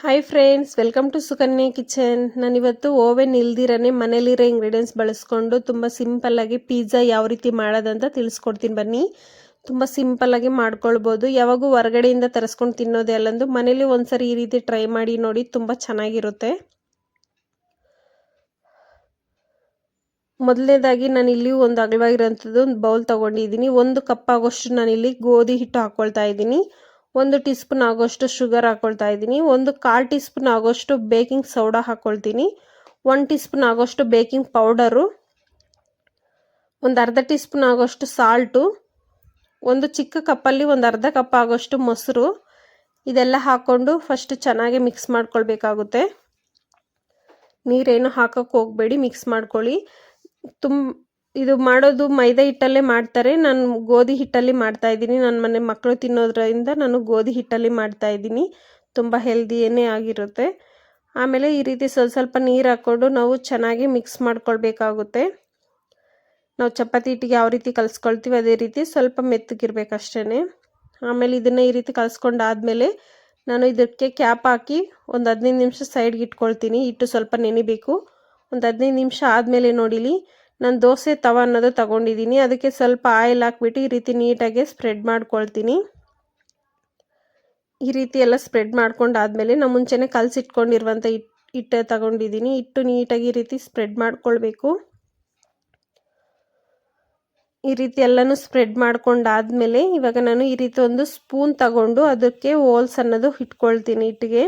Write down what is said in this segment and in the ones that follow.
Hi friends welcome to Sukanya kitchen ನಾನಿವತ್ತು oven ಇಲ್ದಿರನೇ ಮನೇಲಿರೋ ಇಂಗ್ರೀಡಿಯೆಂಟ್ಸ್ ಬಳಸ್ಕೊಂಡು ತುಂಬ ಸಿಂಪಲ್ಲಾಗಿ ಪಿಜ್ಜಾ ಯಾವ ರೀತಿ ಮಾಡೋದಂತ ತಿಳಿಸ್ಕೊಡ್ತೀನಿ ಬನ್ನಿ. ತುಂಬ ಸಿಂಪಲ್ಲಾಗಿ ಮಾಡ್ಕೊಳ್ಬೋದು. ಯಾವಾಗೂ ಹೊರಗಡೆಯಿಂದ ತರಿಸ್ಕೊಂಡು ತಿನ್ನೋದೇ ಅಲ್ಲಂದು ಮನೇಲಿ ಒಂದ್ಸರಿ ಈ ರೀತಿ ಟ್ರೈ ಮಾಡಿ ನೋಡಿ ತುಂಬ ಚೆನ್ನಾಗಿರುತ್ತೆ. ಮೊದಲನೇದಾಗಿ ನಾನು ಇಲ್ಲಿ ಒಂದು ಅಗಲವಾಗಿರೋಂಥದ್ದು ಒಂದು ಬೌಲ್ ತೊಗೊಂಡಿದ್ದೀನಿ. ಒಂದು ಕಪ್ ಆಗೋಷ್ಟು ನಾನಿಲ್ಲಿ ಗೋಧಿ ಹಿಟ್ಟು ಹಾಕ್ಕೊಳ್ತಾ ಇದ್ದೀನಿ. ಒಂದು ಟೀ ಸ್ಪೂನ್ ಆಗೋಷ್ಟು ಶುಗರ್ ಹಾಕ್ಕೊಳ್ತಾ ಇದ್ದೀನಿ. ಒಂದು ಕಾಲು ಟೀ ಸ್ಪೂನ್ ಆಗೋಷ್ಟು ಬೇಕಿಂಗ್ ಸೋಡಾ ಹಾಕ್ಕೊಳ್ತೀನಿ ಒನ್ ಟೀ ಸ್ಪೂನ್ ಆಗೋಷ್ಟು ಬೇಕಿಂಗ್ ಪೌಡರು. ಒಂದು ಅರ್ಧ ಟೀ ಸ್ಪೂನ್ ಆಗೋಷ್ಟು ಸಾಲ್ಟು. ಒಂದು ಚಿಕ್ಕ ಕಪ್ಪಲ್ಲಿ ಒಂದು ಅರ್ಧ ಕಪ್ ಆಗೋಷ್ಟು ಮೊಸರು. ಇದೆಲ್ಲ ಹಾಕ್ಕೊಂಡು ಫಸ್ಟ್ ಚೆನ್ನಾಗಿ ಮಿಕ್ಸ್ ಮಾಡ್ಕೊಳ್ಬೇಕಾಗುತ್ತೆ. ನೀರೇನು ಹಾಕೋಕ್ಕೆ ಹೋಗಬೇಡಿ, ಮಿಕ್ಸ್ ಮಾಡ್ಕೊಳ್ಳಿ. ತುಂಬ ಇದು ಮಾಡೋದು ಮೈದಾ ಹಿಟ್ಟಲ್ಲೇ ಮಾಡ್ತಾರೆ. ನಾನು ಗೋಧಿ ಹಿಟ್ಟಲ್ಲಿ ಮಾಡ್ತಾ ಇದ್ದೀನಿ. ನನ್ನ ಮನೆ ಮಕ್ಕಳು ತಿನ್ನೋದ್ರಿಂದ ನಾನು ಗೋಧಿ ಹಿಟ್ಟಲ್ಲಿ ಮಾಡ್ತಾ ಇದ್ದೀನಿ. ತುಂಬ ಹೆಲ್ದಿಯೇ ಆಗಿರುತ್ತೆ. ಆಮೇಲೆ ಈ ರೀತಿ ಸ್ವಲ್ಪ ಸ್ವಲ್ಪ ನೀರು ಹಾಕ್ಕೊಂಡು ನಾವು ಚೆನ್ನಾಗಿ ಮಿಕ್ಸ್ ಮಾಡ್ಕೊಳ್ಬೇಕಾಗುತ್ತೆ. ನಾವು ಚಪಾತಿ ಹಿಟ್ಟಿಗೆ ಯಾವ ರೀತಿ ಕಲಿಸ್ಕೊಳ್ತೀವಿ ಅದೇ ರೀತಿ ಸ್ವಲ್ಪ ಮೆತ್ತಗಿರ್ಬೇಕಷ್ಟೇ ಆಮೇಲೆ ಇದನ್ನು ಈ ರೀತಿ ಕಲಿಸ್ಕೊಂಡಾದ್ಮೇಲೆ ನಾನು ಇದಕ್ಕೆ ಕ್ಯಾಪ್ ಹಾಕಿ ಒಂದು ಹದಿನೈದು ನಿಮಿಷ ಸೈಡ್ಗೆ ಇಟ್ಕೊಳ್ತೀನಿ. ಇಟ್ಟು ಸ್ವಲ್ಪ ನೆನಿಬೇಕು. ಒಂದು ಹದಿನೈದು ನಿಮಿಷ ಆದಮೇಲೆ ನೋಡಿಲಿ ನಾನು ದೋಸೆ ತವ ಅನ್ನೋದು ತಗೊಂಡಿದ್ದೀನಿ ಅದಕ್ಕೆ ಸ್ವಲ್ಪ ಆಯಿಲ್ ಹಾಕ್ಬಿಟ್ಟು ಈ ರೀತಿ ನೀಟಾಗಿ ಸ್ಪ್ರೆಡ್ ಮಾಡ್ಕೊಳ್ತೀನಿ. ಈ ರೀತಿ ಎಲ್ಲ ಸ್ಪ್ರೆಡ್ ಮಾಡ್ಕೊಂಡಾದ್ಮೇಲೆ ನಾನು ಮುಂಚೆನೆ ಕಲಸಿಟ್ಕೊಂಡಿರುವಂಥ ಹಿಟ್ಟು ಹಿಟ್ಟು ತಗೊಂಡಿದ್ದೀನಿ ಹಿಟ್ಟು ನೀಟಾಗಿ ಈ ರೀತಿ ಸ್ಪ್ರೆಡ್ ಮಾಡ್ಕೊಳ್ಬೇಕು. ಈ ರೀತಿ ಎಲ್ಲನೂ ಸ್ಪ್ರೆಡ್ ಮಾಡ್ಕೊಂಡಾದ್ಮೇಲೆ ಇವಾಗ ನಾನು ಈ ರೀತಿ ಒಂದು ಸ್ಪೂನ್ ತಗೊಂಡು ಅದಕ್ಕೆ ಹೋಲ್ಸ್ ಅನ್ನೋದು ಇಟ್ಕೊಳ್ತೀನಿ ಹಿಟ್ಟಿಗೆ.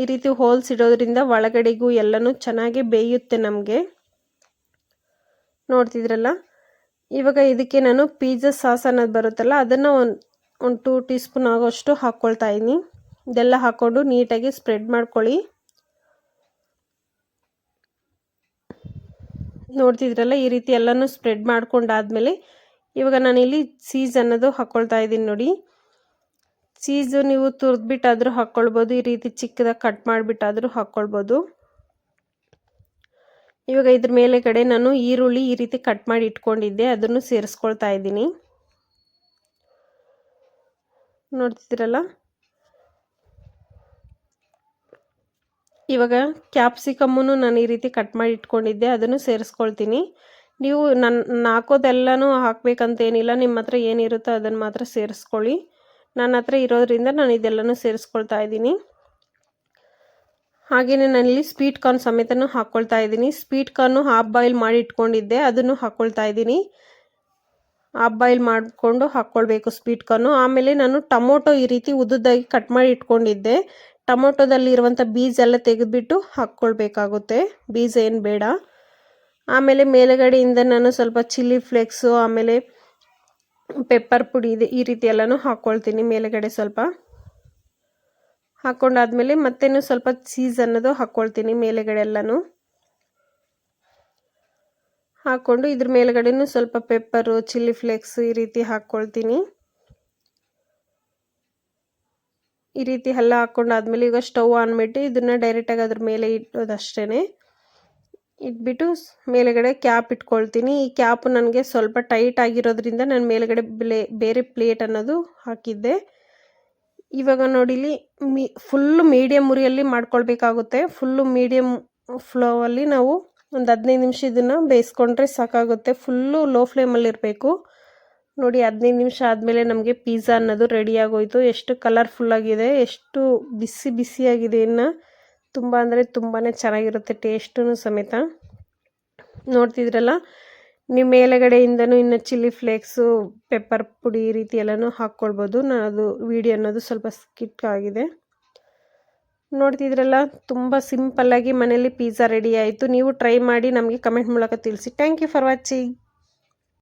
ಈ ರೀತಿ ಹೋಲ್ಸ್ ಇಡೋದ್ರಿಂದ ಒಳಗಡೆಗೂ ಎಲ್ಲನೂ ಚೆನ್ನಾಗಿ ಬೇಯುತ್ತೆ ನಮಗೆ. ನೋಡ್ತಿದ್ರಲ್ಲ? ಇವಾಗ ಇದಕ್ಕೆ ನಾನು ಪಿಜ್ಜಾ ಸಾಸ್ ಅನ್ನೋದು ಬರುತ್ತಲ್ಲ, ಅದನ್ನು ಒಂದು ಒಂದು ಟೂ ಟೀ ಸ್ಪೂನ್ ಆಗೋಷ್ಟು ಹಾಕ್ಕೊಳ್ತಾ ಇದ್ದೀನಿ ಇದೆಲ್ಲ ಹಾಕ್ಕೊಂಡು ನೀಟಾಗಿ ಸ್ಪ್ರೆಡ್ ಮಾಡ್ಕೊಳ್ಳಿ. ನೋಡ್ತಿದ್ರಲ್ಲ, ಈ ರೀತಿ ಎಲ್ಲನೂ ಸ್ಪ್ರೆಡ್ ಮಾಡ್ಕೊಂಡಾದ್ಮೇಲೆ ಇವಾಗ ನಾನಿಲ್ಲಿ ಚೀಸ್ ಅನ್ನೋದು ಹಾಕ್ಕೊಳ್ತಾ ಇದ್ದೀನಿ ನೋಡಿ. ಚೀಸು ನೀವು ತುರಿದ್ಬಿಟ್ಟಾದರೂ ಹಾಕ್ಕೊಳ್ಬೋದು ಈ ರೀತಿ ಚಿಕ್ಕದಾಗಿ ಕಟ್ ಮಾಡಿಬಿಟ್ಟಾದರೂ ಹಾಕ್ಕೊಳ್ಬೋದು ಇವಾಗ ಇದ್ರ ಮೇಲೆ ಕಡೆ ನಾನು ಈರುಳ್ಳಿ ಈ ರೀತಿ ಕಟ್ ಮಾಡಿ ಇಟ್ಕೊಂಡಿದ್ದೆ, ಅದನ್ನು ಸೇರಿಸ್ಕೊಳ್ತಾ ಇದ್ದೀನಿ. ನೋಡ್ತಿದ್ದೀರಲ್ಲ? ಇವಾಗ ಕ್ಯಾಪ್ಸಿಕಮ್ಮನ್ನು ನಾನು ಈ ರೀತಿ ಕಟ್ ಮಾಡಿ ಇಟ್ಕೊಂಡಿದ್ದೆ, ಅದನ್ನು ಸೇರಿಸ್ಕೊಳ್ತೀನಿ. ನೀವು ನನ್ನ ಹಾಕೋದೆಲ್ಲನೂ ಹಾಕಬೇಕಂತೇನಿಲ್ಲ ನಿಮ್ಮ ಹತ್ರ ಏನಿರುತ್ತೋ ಅದನ್ನು ಮಾತ್ರ ಸೇರಿಸ್ಕೊಳ್ಳಿ. ನನ್ನ ಹತ್ರ ಇರೋದ್ರಿಂದ ನಾನು ಇದೆಲ್ಲನೂ ಸೇರಿಸ್ಕೊಳ್ತಾ ಇದ್ದೀನಿ. ಹಾಗೆಯೇ ನಾನಿಲ್ಲಿ ಸ್ವೀಟ್ ಕಾರ್ನ್ ಸಮೇತನೂ ಹಾಕ್ಕೊಳ್ತಾ ಇದ್ದೀನಿ. ಸ್ವೀಟ್ ಕಾರ್ನು ಹಾಫ್ ಬಾಯ್ಲ್ ಮಾಡಿ ಇಟ್ಕೊಂಡಿದ್ದೆ. ಅದನ್ನು ಹಾಕ್ಕೊಳ್ತಾ ಇದ್ದೀನಿ. ಹಾಫ್ ಬಾಯ್ಲ್ ಮಾಡಿಕೊಂಡು ಹಾಕ್ಕೊಳ್ಬೇಕು ಸ್ವೀಟ್ ಕಾರ್ನು ಆಮೇಲೆ ನಾನು ಟೊಮೊಟೊ ಈ ರೀತಿ ಉದ್ದುದಾಗಿ ಕಟ್ ಮಾಡಿ ಇಟ್ಕೊಂಡಿದ್ದೆ. ಟೊಮೊಟೊದಲ್ಲಿ ಇರುವಂಥ ಬೀಜ ಎಲ್ಲ ತೆಗೆದುಬಿಟ್ಟು ಹಾಕ್ಕೊಳ್ಬೇಕಾಗುತ್ತೆ ಬೀಜ ಏನು ಬೇಡ. ಆಮೇಲೆ ಮೇಲುಗಡೆಯಿಂದ ನಾನು ಸ್ವಲ್ಪ ಚಿಲ್ಲಿ ಫ್ಲೇಕ್ಸು ಆಮೇಲೆ ಪೆಪ್ಪರ್ ಪುಡಿ ಇದೆ, ಈ ರೀತಿ ಎಲ್ಲನೂ ಹಾಕ್ಕೊಳ್ತೀನಿ ಮೇಲುಗಡೆ ಸ್ವಲ್ಪ. ಹಾಕ್ಕೊಂಡಾದ್ಮೇಲೆ ಮತ್ತೇನು ಸ್ವಲ್ಪ ಚೀಸ್ ಅನ್ನೋದು ಹಾಕ್ಕೊಳ್ತೀನಿ ಮೇಲೆಗಡೆ ಎಲ್ಲನೂ ಹಾಕ್ಕೊಂಡು ಇದ್ರ ಮೇಲ್ಗಡೆನೂ ಸ್ವಲ್ಪ ಪೆಪ್ಪರು, ಚಿಲ್ಲಿ ಫ್ಲೇಕ್ಸ್ ಈ ರೀತಿ ಹಾಕ್ಕೊಳ್ತೀನಿ ಈ ರೀತಿ ಎಲ್ಲ ಹಾಕ್ಕೊಂಡಾದ್ಮೇಲೆ ಈಗ ಸ್ಟವ್ ಆನ್ಬಿಟ್ಟು ಇದನ್ನು ಡೈರೆಕ್ಟಾಗಿ ಅದ್ರ ಮೇಲೆ ಇಟ್ಟೋದಷ್ಟೇ ಇಟ್ಬಿಟ್ಟು ಮೇಲೆಗಡೆ ಕ್ಯಾಪ್ ಇಟ್ಕೊಳ್ತೀನಿ. ಈ ಕ್ಯಾಪ್ ನನಗೆ ಸ್ವಲ್ಪ ಟೈಟ್ ಆಗಿರೋದ್ರಿಂದ ನಾನು ಮೇಲೆಗಡೆ ಬೇರೆ ಪ್ಲೇಟ್ ಅನ್ನೋದು ಹಾಕಿದ್ದೆ. ಇವಾಗ ನೋಡಿಲಿ ಮೀ ಫುಲ್ಲು ಮೀಡಿಯಮ್ ಉರಿಯಲ್ಲಿ ಮಾಡ್ಕೊಳ್ಬೇಕಾಗುತ್ತೆ. ಫುಲ್ಲು ಮೀಡಿಯಮ್ ಫ್ಲೋವಲ್ಲಿ ನಾವು ಒಂದು ಹದಿನೈದು ನಿಮಿಷ ಇದನ್ನು ಬೇಯಿಸ್ಕೊಂಡ್ರೆ ಸಾಕಾಗುತ್ತೆ. ಫುಲ್ಲು ಲೋ ಫ್ಲೇಮಲ್ಲಿ ಇರಬೇಕು. ನೋಡಿ, ಹದಿನೈದು ನಿಮಿಷ ಆದಮೇಲೆ ನಮಗೆ ಪಿಜ್ಜಾ ಅನ್ನೋದು ರೆಡಿ ಆಗೋಯ್ತು. ಎಷ್ಟು ಕಲರ್ಫುಲ್ಲಾಗಿದೆ ಎಷ್ಟು ಬಿಸಿ ಬಿಸಿಯಾಗಿದೆ ಇನ್ನು. ತುಂಬ ಅಂದರೆ ತುಂಬಾ ಚೆನ್ನಾಗಿರುತ್ತೆ ಟೇಸ್ಟೂ ಸಮೇತ. ನೋಡ್ತಿದ್ರಲ್ಲ? ನೀವು ಮೇಲುಗಡೆಯಿಂದನೂ ಇನ್ನು ಚಿಲ್ಲಿ ಫ್ಲೇಕ್ಸು, ಪೆಪ್ಪರ್ ಪುಡಿ ಈ ರೀತಿ ಎಲ್ಲನೂ ಹಾಕ್ಕೊಳ್ಬೋದು. ನಾನು ಅದು ವೀಡಿಯೋ ಅನ್ನೋದು ಸ್ವಲ್ಪ ಸ್ಕಿಟ್ ಆಗಿದೆ. ನೋಡ್ತಿದ್ರಲ್ಲ, ತುಂಬ ಸಿಂಪಲ್ಲಾಗಿ ಮನೇಲಿ ಪಿಜ್ಜಾ ರೆಡಿ ಆಯಿತು. ನೀವು ಟ್ರೈ ಮಾಡಿ ನಮಗೆ ಕಮೆಂಟ್ ಮೂಲಕ ತಿಳಿಸಿ. Thank you for watching